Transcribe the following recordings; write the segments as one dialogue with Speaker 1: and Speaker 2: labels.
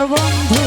Speaker 1: out of one place.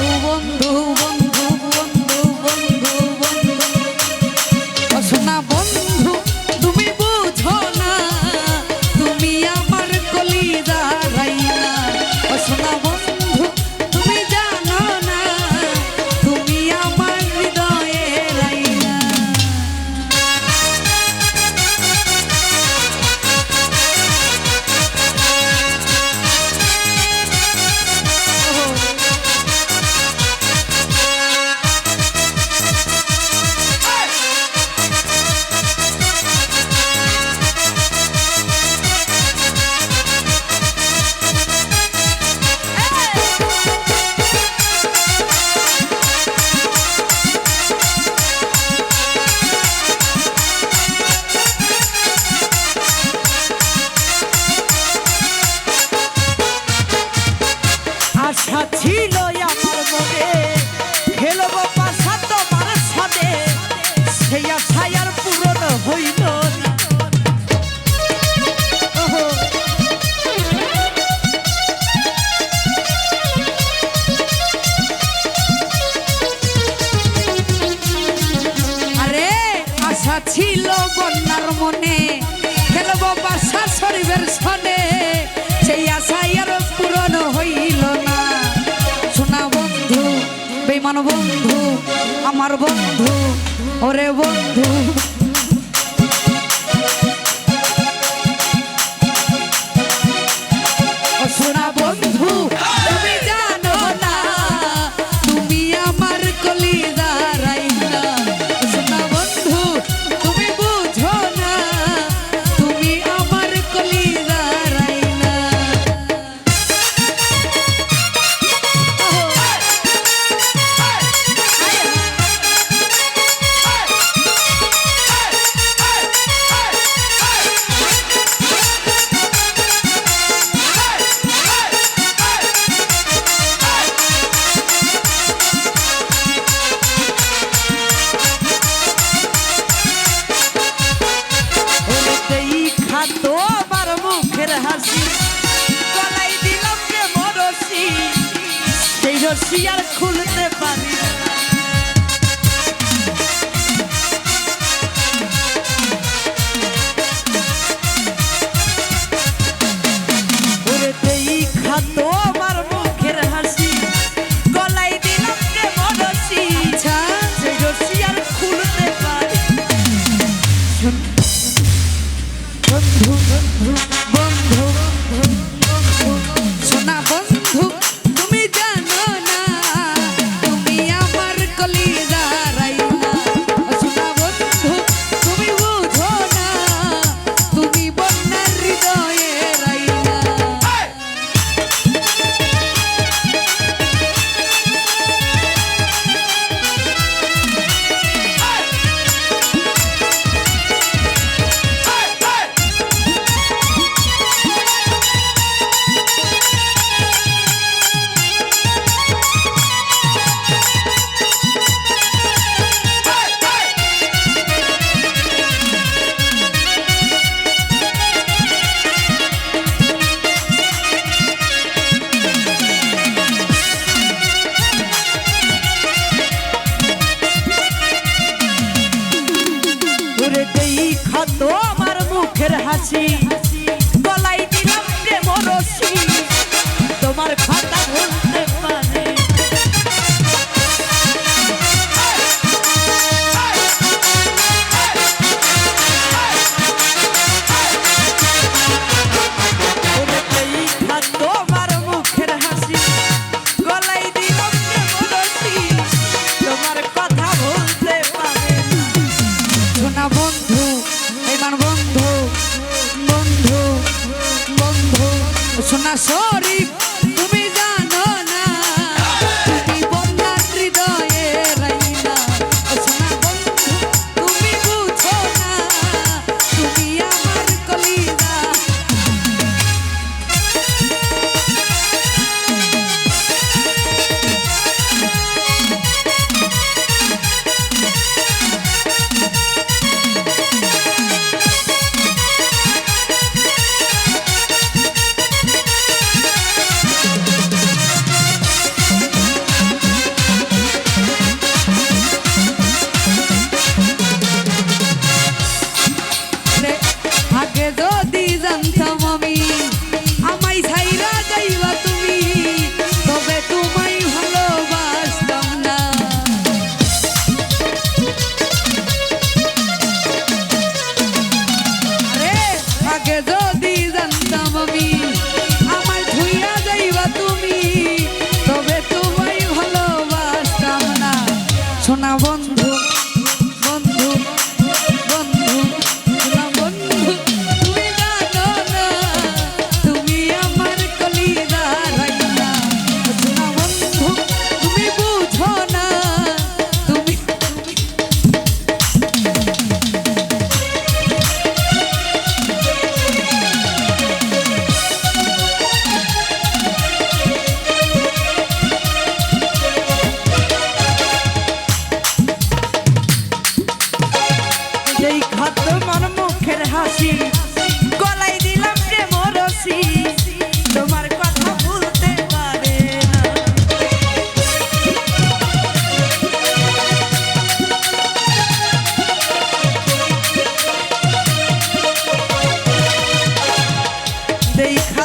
Speaker 1: আশা ছিল বন্যার মনে। খেলব বাসা শরীরের সনে। সেই আশাই আর পূরণ হইল না। শোনা বন্ধু বেমান বন্ধু, আমার বন্ধু, ওরে বন্ধু। রশিয়ার খুলতে আছি। তোমার মুখের হাসি। গলায় দিলাম প্রেম রসি তোমার কথা
Speaker 2: ভুলতে পারে দেখা